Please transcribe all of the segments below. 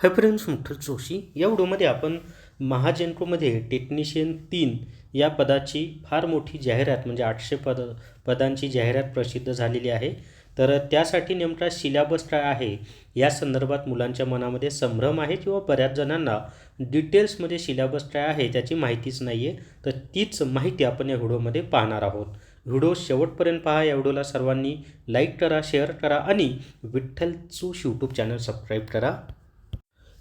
Hi friends मुठ्ठल Joshi. या व्हिडिओमध्ये आपण महाजेनकोमध्ये टेक्निशियन तीन या पदाची फार मोठी जाहिरात म्हणजे आठशे पद पदांची जाहिरात प्रसिद्ध झालेली आहे. तर त्यासाठी नेमका सिलेबस काय आहे? या संदर्भात मुलांच्या मनामध्ये संभ्रम आहे किंवा बऱ्याच जणांना डिटेल्समध्ये सिलेबस काय आहे त्याची माहितीच नाही आहे तर तीच माहिती आपण या व्हिडिओमध्ये पाहणार आहोत. व्हिडिओ शेवटपर्यंत पहा. या व्हिडिओला सर्वांनी लाईक करा शेअर करा आणि विठ्ठल चूश यूट्यूब चॅनल सबस्क्राईब करा.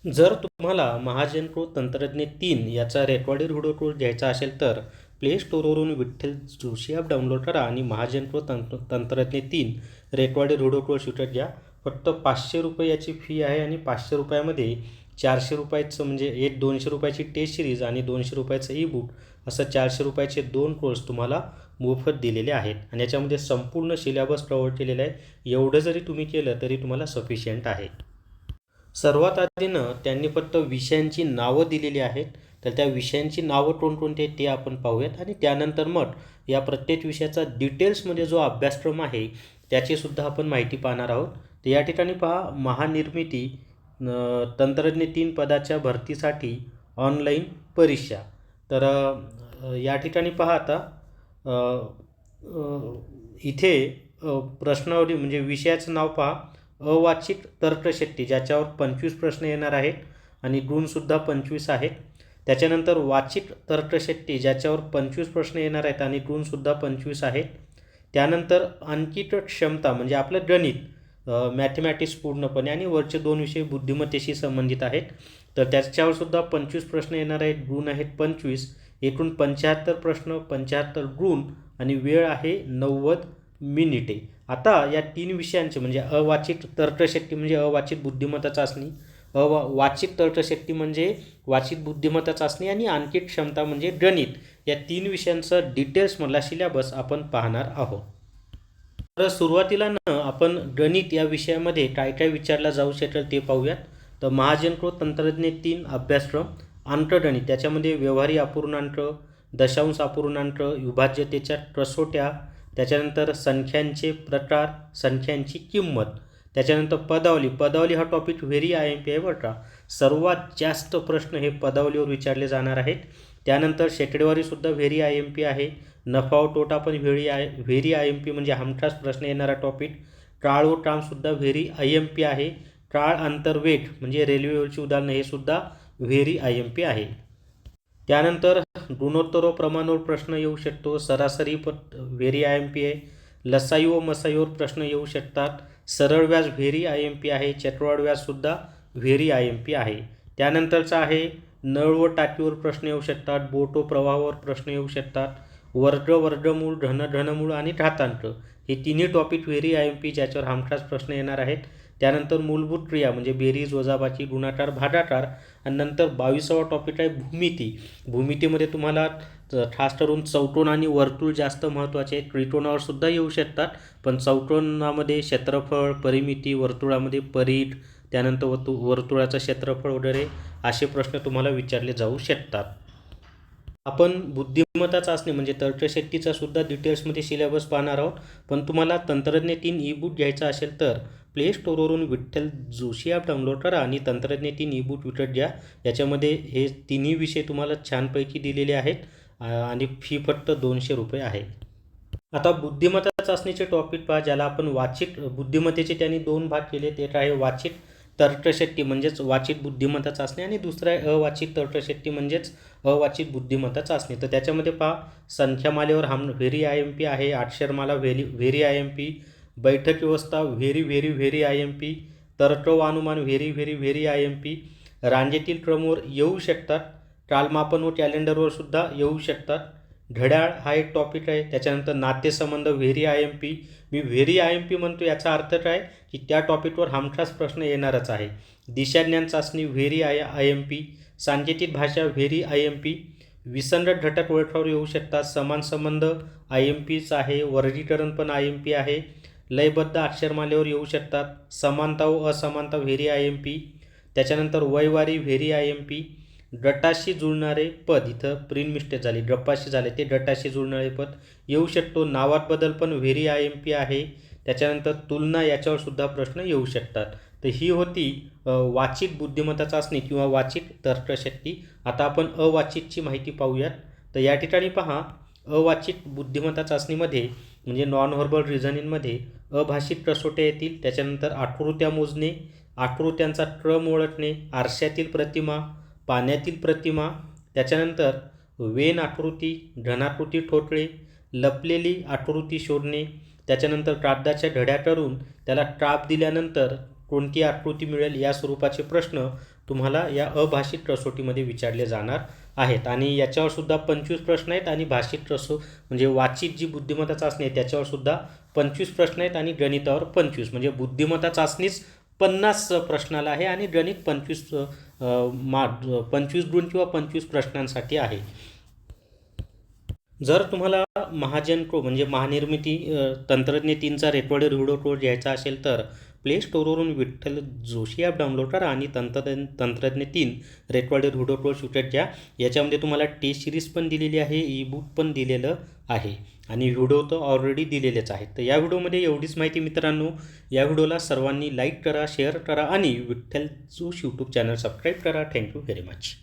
जर तुम्हाला महाजन तंत्रज्ञ तीन याचा रेकॉर्डेड व्हिडिओ कोर्स घ्यायचा असेल तर प्ले स्टोरवरून विठ्ठल जोशी ॲप डाउनलोड करा आणि महाजन तंत्र तंत्रज्ञ तीन रेकॉर्डेड व्हिडिओ कोर्स विकत घ्या. फक्त पाचशे रुपये याची फी आहे आणि पाचशे रुपयामध्ये चारशे रुपयाचं म्हणजे एक दोनशे रुपयाची टेस्ट सिरीज आणि दोनशे रुपयाचं ई बुक असं चारशे रुपयाचे दोन कोर्स तुम्हाला मोफत दिलेले आहेत. आणि याच्यामध्ये संपूर्ण सिलेबस कव्हर केलेला आहे. एवढं जरी तुम्ही केलं तरी तुम्हाला सफिशियंट आहे. सर्वात आधीनं त्यांनी फक्त विषयांची नावं दिलेली आहेत. तर त्या विषयांची नावं कोणकोणती आहेत ते आपण पाहूयात. आणि त्यानंतर मग या प्रत्येक विषयाचा डिटेल्समध्ये म्हणजे जो अभ्यासक्रम आहे त्याचीसुद्धा आपण माहिती पाहणार आहोत. तर या ठिकाणी पहा महानिर्मिती तंत्रज्ञ तीन पदाच्या भरतीसाठी ऑनलाईन परीक्षा. तर या ठिकाणी पहा आता इथे प्रश्नावली म्हणजे विषयाचं नाव पहा. अवाचिक तर्कशक्ती ज्याच्यावर पंचवीस प्रश्न येणार आहेत आणि गुणसुद्धा पंचवीस आहेत. त्याच्यानंतर वाचिक तर्कशक्ती ज्याच्यावर पंचवीस प्रश्न येणार आहेत आणि गुणसुद्धा पंचवीस आहेत. त्यानंतर अंकित क्षमता म्हणजे आपलं गणित मॅथमॅटिक्स पूर्णपणे आणि वरचे दोन विषय बुद्धिमत्तेशी संबंधित आहेत. तर त्याच्यावर सुद्धा पंचवीस प्रश्न येणार आहेत गुण आहेत पंचवीस. एकूण पंच्याहत्तर प्रश्न पंच्याहत्तर गुण आणि वेळ आहे नव्वद मिनिटे. आता या तीन विषयांचे म्हणजे अवाचित तर्कशक्ती म्हणजे अवाचित बुद्धिमत्ता चाचणी अवा वाचित तर्कशक्ती म्हणजे वाचित बुद्धिमत्ता चाचणी आणि आणखी क्षमता म्हणजे गणित. या तीन विषयांचं डिटेल्समधला सिलेबस आपण पाहणार आहोत. तर सुरुवातीला न आपण गणित या विषयामध्ये काय काय विचारला जाऊ शकेल ते पाहूयात. तर महाजनकृत तंत्रज्ञ तीन अभ्यासक्रम अंकगणित त्याच्यामध्ये व्यवहारी अपूर्णांक दशांश अपूर्णांक विभाज्यतेच्या कसोट्या त्याच्यानंतर संख्यांचे प्रकार संख्यांची किंमत त्याच्यानंतर पदावली. पदावली हा topic very I M P आहे बरं का सर्वात जास्त प्रश्न हे पदावलीवर विचारले जाणार आहेत. त्यानंतर शेकडेवारीसुद्धा व्हेरी आय एम पी आहे. नफा व तोटा पण very I very I M P म्हणजे हमखास प्रश्न येणारा टॉपिक काळ व टामसुद्धा व्हेरी आय एम पी आहे. काळ आंतरवेट म्हणजे रेल्वेवरची उदाहरणं हे सुद्धा व्हेरी आय एम पी आहे. त्यानंतर गुणोत्तर व प्रमाणावर प्रश्न येऊ शकतो. सरासरी पट व्हेरी आय एम पी आहे. लसाई व मसाईवर प्रश्न येऊ शकतात. सरळ व्याज व्हेरी आय एम पी आहे. चक्रवाढ व्याजसुद्धा व्हेरी आय एम पी आहे. त्यानंतरचा आहे नळ व टाकीवर प्रश्न येऊ शकतात. बोट व प्रवाहावर प्रश्न येऊ शकतात. वर्ग वर्गमूळ धन धनमूळ आणि घातांक. हे तिन्ही topic very I M P ज्याच्यावर हमखास प्रश्न येणार आहेत. त्यानंतर मूलभूत क्रिया म्हणजे बेरीज वजाबाकी गुणाकार भागाकार आणि नंतर बावीसावा टॉपिक आहे भूमिती. भूमितीमध्ये तुम्हाला खास करून चौकोन आणि वर्तुळ जास्त महत्त्वाचे आहे. त्रिकोणावर सुद्धा येऊ शकतात पण चौकोनामध्ये क्षेत्रफळ परिमिती वर्तुळामध्ये परीट त्यानंतर वर्तु वर्तुळाचं क्षेत्रफळ वगैरे असे प्रश्न तुम्हाला विचारले जाऊ शकतात. आपण बुद्धिमत्ता चाचणी म्हणजे तर्कशक्तीचा सुद्धा डिटेल्समध्ये सिलेबस पाहणार आहोत. पण तुम्हाला तंत्रज्ञ तीन ई बुक घ्यायचा असेल तर प्ले स्टोरवरून विठ्ठल जोशी ॲप डाउनलोड करा आणि तंत्रज्ञ तीन ई बुक विकत घ्या. याच्यामध्ये हे तिन्ही विषय तुम्हाला छानपैकी दिलेले आहेत आणि फी फक्त दोनशे रुपये आहे. आता बुद्धिमत्ता चाचणीचे टॉपिक पहा ज्याला आपण वाचिक बुद्धिमत्तेचे त्यांनी दोन भाग केले एक आहे वाचिक तर्कशक्ती म्हणजेच वाचित बुद्धिमत्ता चाचणी आणि दुसरं आहे अवाचित तर्कशक्ती म्हणजेच अवाचित बुद्धिमत्ता चाचणी तर त्याच्यामध्ये पहा संख्यामालेवर हम व्हेरी आय एम पी आहे अक्षरमाला very very I M P बैठक व्यवस्था very very very I M P तर्क व अनुमान very very very I M P रांजेतील क्रमवर येऊ शकतात कालमापन व कॅलेंडरवर सुद्धा येऊ शकतात. घड्याळ हा एक टॉपिक आहे. त्याच्यानंतर नातेसंबंध व्हेरी आय एम पी मी व्हेरी आय एम पी म्हणतो याचा अर्थ काय? की त्या टॉपिकवर हमखास प्रश्न येणारच आहे. दिशाज्ञान चाचणी very I I M P सांकेतिक भाषा व्हेरी आय एम पी विसंगत घटक ओळखावर येऊ शकतात. समान संबंध आय एम पीच आहे. वर्गीकरण पण आय एम पी आहे. लयबद्ध अक्षरमालेवर येऊ शकतात. समानता व असमानता व्हेरी आय एम पी त्याच्यानंतर वयवारी व्हेरी आय एम पी गटाशी जुळणारे पद इथं प्रिंट मिस्टेक झाली गप्पाशी झाले ते गटाशी जुळणारे पद. येऊ शकतो नावात बदल पण व्हेरी आय एम पी आहे. त्याच्यानंतर तुलना याच्यावर सुद्धा प्रश्न येऊ शकतात. तर ही होती वाचित बुद्धिमत्ता चाचणी किंवा वाचिक तर्कशक्ती. आता आपण अवाचितची माहिती पाहूयात. तर या ठिकाणी पहा अवाचित बुद्धिमत्ता चाचणीमध्ये म्हणजे नॉन व्हर्बल रिझनिंगमध्ये अभाषिक कसोट्या येतील त्याच्यानंतर आकृत्या मोजणे आकृत्यांचा क्रम ओळखणे आरशातील प्रतिमा पाण्यातील प्रतिमा त्याच्यानंतर वेन आकृती घनाकृती ठोकळे लपलेली आकृती शोधणे त्याच्यानंतर कागदाच्या घड्या करून त्याला टाप दिल्यानंतर कोणती आकृती मिळेल या स्वरूपाचे प्रश्न तुम्हाला या अभाषिक कसोटीमध्ये विचारले जाणार आहेत. आणि याच्यावर सुद्धा पंचवीस प्रश्न आहेत आणि भाषिक कसो म्हणजे वाचित जी बुद्धिमत्ता चाचणी आहे त्याच्यावर सुद्धा पंचवीस प्रश्न आहेत आणि गणितावर पंचवीस. म्हणजे बुद्धिमत्ता चाचणीच पन्नास प्रश्नाला आहे आणि गणित पंचवीस मा पंचवीस गुण किंवा पंचवीस प्रश्नांसाठी आहे. जर तुम्हाला महाजन को म्हणजे महानिर्मिती तंत्रज्ञ तीनचा रेकॉर्डेड व्हिडिओ कोड घ्यायचा असेल तर प्ले स्टोरवरून विठ्ठल जोशी ॲप डाउनलोड करा आणि तंत्रज्ञ तंत्रज्ञ तीन रेकॉर्डेड व्हिडिओ कोर्स विकत घ्या. याच्यामध्ये तुम्हाला टेस्ट सिरीज पण दिलेली आहे ई बुक पण दिलेलं आहे आणि व्हिडिओ तर ऑलरेडी दिलेलेच आहेत. तर या व्हिडिओमध्ये एवढीच माहिती मित्रांनो. या व्हिडिओला सर्वांनी लाईक करा शेअर करा आणि Vitthal Joshi YouTube channel subscribe करा थँक्यू व्हेरी मच